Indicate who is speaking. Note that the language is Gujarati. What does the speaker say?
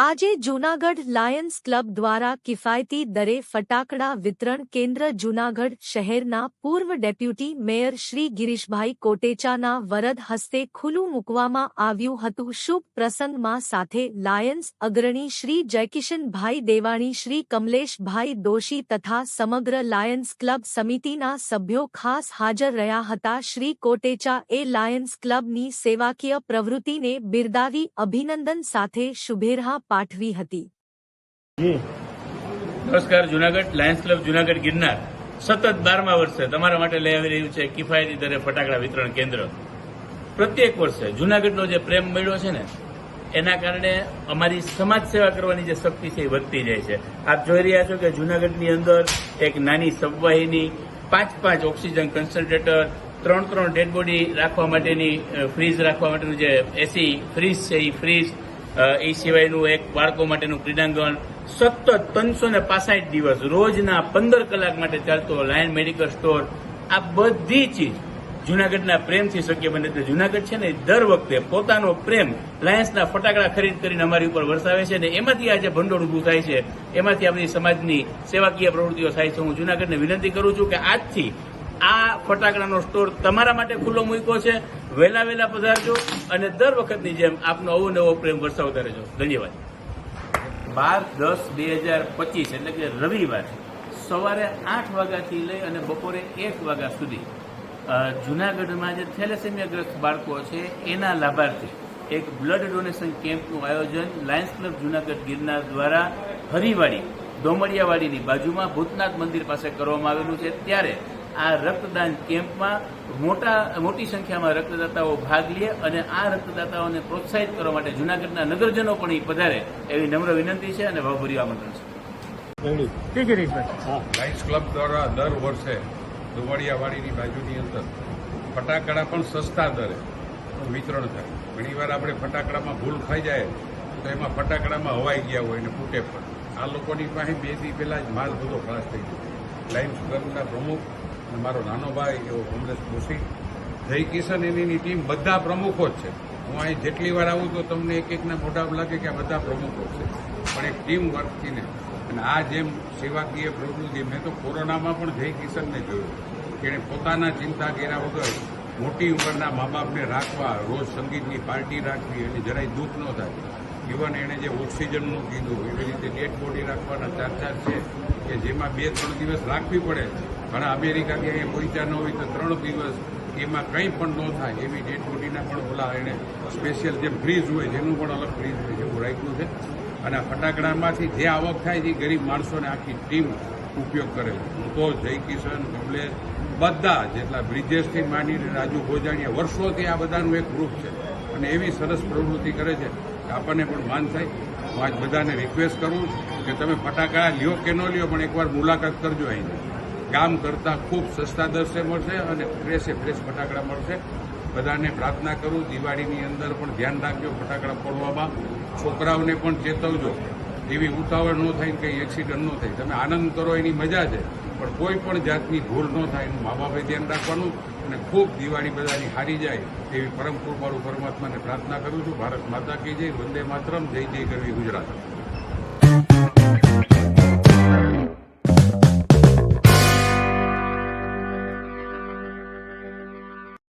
Speaker 1: આજે જૂનાગઢ લાયન્સ ક્લબ દ્વારા કિફાયતી દરે ફટાકડા વિતરણ કેન્દ્ર જૂનાગઢ શહેરના પૂર્વ ડેપ્યુટી મેયર શ્રી ગિરીશભાઈ કોટેચાના વરદ હસ્તે ખુલ્લું મૂકવામાં આવ્યું હતું. શુભ પ્રસંગમાં સાથે લાયન્સ અગ્રણી શ્રી જયકિશનભાઈ દેવાણી, શ્રી કમલેશભાઈ દોશી તથા સમગ્ર લાયન્સ ક્લબ સમિતિના સભ્યો ખાસ હાજર રહ્યા હતા. શ્રી કોટેચા એ લાયન્સ ક્લબની સેવાકીય પ્રવૃત્તિને બિરદાવી અભિનંદન સાથે શુભેચ્છા પાઠવી હતી.
Speaker 2: નમસ્કાર જુનાગઢ લાયન્સ ક્લબ જુનાગઢ ગિરનાર. સતત બારમા વર્ષે તમારા માટે લઈ આવી રહ્યું છે કિફાયતી દરે ફટાકડા વિતરણ કેન્દ્ર. પ્રત્યેક વર્ષે જુનાગઢનો જે પ્રેમ મળ્યો છે ને એના કારણે અમારી સમાજ સેવા કરવાની જે શક્તિ છે એ વધતી જાય છે. આપ જોઈ રહ્યા છો કે જુનાગઢની અંદર એક નાની સબવાહિની પાંચ પાંચ ઓક્સિજન કન્સન્ટ્રેટર ત્રણ ત્રણ ડેડ બોડી રાખવા માટેની ફ્રીજ રાખવા માટેનું જે એસી ફ્રીજ છે એ ફ્રીજ એ સિવાયનું એક બાળકો માટેનું ક્રીડાંગણ સતત ત્રણસો ને પાસઠ દિવસ રોજના પંદર કલાક માટે ચાલતો લાયન મેડિકલ સ્ટોર આ બધી ચીજ જુનાગઢના પ્રેમથી શક્ય બને એટલે જુનાગઢ છે ને દર વખતે પોતાનો પ્રેમ લાયન્સના ફટાકડા ખરીદ કરીને અમારી ઉપર વરસાવે છે ને, એમાંથી આ જે ભંડોળ ઊભું થાય છે. એમાંથી આપણી સમાજની સેવાકીય પ્રવૃત્તિઓ થાય છે. હું જુનાગઢને વિનંતી કરું છું કે આજથી આ ફટાકડાનો સ્ટોર તમારા માટે ખુલ્લો મૂક્યો છે. વહેલા વહેલા પધારજો અને દર વખતની જેમ આપનો અવનવો પ્રેમ વરસાવતા રહેજો. ધન્યવાદ. બાર દસ બે હજાર પચીસ એટલે કે રવિવાર સવારે આઠ વાગ્યાથી લઈ અને બપોરે એક વાગ્યા સુધી. જુનાગઢમાં જે થેલેસેમિયાગ્રસ્ત બાળકો છે, એના લાભાર્થી એક બ્લડ ડોનેશન કેમ્પનું આયોજન લાયન્સ ક્લબ જુનાગઢ ગિરનાર દ્વારા હરિવાડી દોમડિયાવાડીની બાજુમાં ભૂતનાથ મંદિર પાસે કરવામાં આવેલું છે. ત્યારે આ રક્તદાન કેમ્પમાં મોટા મોટી સંખ્યામાં રક્તદાતાઓ ભાગ લે અને આ રક્તદાતાઓને પ્રોત્સાહિત કરવા માટે જુનાગઢના નગરજનો પણ એ પધારે એવી નમ્ર વિનંતી છે અને ભાવભર્યું આમંત્રણ છે.
Speaker 3: લાયન્સ ક્લબ દ્વારા દર વર્ષે દુવાડિયાવાડીની બાજુની અંદર ફટાકડા પણ સસ્તા દરે વિતરણ થાય. ઘણીવાર આપણે ફટાકડામાં ભૂલ ખાઈ જાય તો એમાં ફટાકડામાં હવાઈ ગયા હોય ને ફૂટે પણ. આ લોકોની પાસે બે દી પહેલા જ માલ બધો ખલાસ થઈ ગયો. લાયન્સ ક્લબના પ્રમુખ અને મારો નાનો ભાઈ, એવો કોંગ્રેસ જોશી જય કિશન એની ટીમ બધા પ્રમુખો જ છે. હું અહીં જેટલી વાર આવું તો તમને એક એકના મોઢા લાગે કે આ બધા પ્રમુખો છે. પણ એક ટીમ વર્કથીને અને આ જેમ સેવાકીય પ્રવૃત્તિ, મેં તો કોરોનામાં પણ જય કિશનને જોયું કે એણે પોતાના ચિંતા કર્યા વગર મોટી ઉંમરના મા બાપને રાખવા, રોજ સંગીતની પાર્ટી રાખવી, એને જરાય દુઃખ ન થાય. ઇવન એણે જે ઓક્સિજનનું કીધું, એવી રીતે ડેડ બોડી રાખવાના ચાર છે કે જેમાં બે ત્રણ દિવસ રાખવી પડે ઘણા અમેરિકાથી અહીંયા પહોંચ્યા ન હોય તો ત્રણ દિવસ એમાં કંઈ પણ ન થાય એવી ડેડ બોડીના પણ ઓલા એણે સ્પેશિયલ જે ફ્રીજ હોય જેનું પણ અલગ ફ્રીજ હોય જેવું રાખ્યું છે. અને ફટાકડામાંથી જે આવક થાય છે ગરીબ માણસોને આખી ટીમ ઉપયોગ કરે છે. હું તો જય કિશન કમલેશ, બધા જેટલા બ્રિજેશથી માંડીને રાજુ ગોજાણીયા વર્ષોથી આ બધાનું એક ગ્રુપ છે. અને એવી સરસ પ્રવૃત્તિ કરે છે કે આપણને પણ માન થાય. હું આજ બધાને રિક્વેસ્ટ કરું કે તમે ફટાકડા લ્યો કે ન લ્યો, પણ એકવાર મુલાકાત કરજો અહીંની ગામ કરતાં ખૂબ સસ્તા દર્શે મળશે અને ફ્રેશે ફ્રેશ ફટાકડા મળશે. બધાને પ્રાર્થના કરું, દિવાળીની અંદર પણ ધ્યાન રાખજો ફટાકડા ફોડવામાં. છોકરાઓને પણ ચેતવજો. એવી ઉતાવળ ન થાય કે એક્સિડન્ટ ન થાય. તમે આનંદ કરો, એની મજા છે. પણ કોઈ પણ જાતની ભૂલ ન થાય. એનું મા બાપે ધ્યાન રાખવાનું અને ખૂબ દિવાળી બધાની હારી જાય એવી પરમ કૃપાળુ પરમાત્માને પ્રાર્થના કરું છું. ભારત માતા કી જય, વંદે માતરમ, જય જય કરવી ગુજરાત.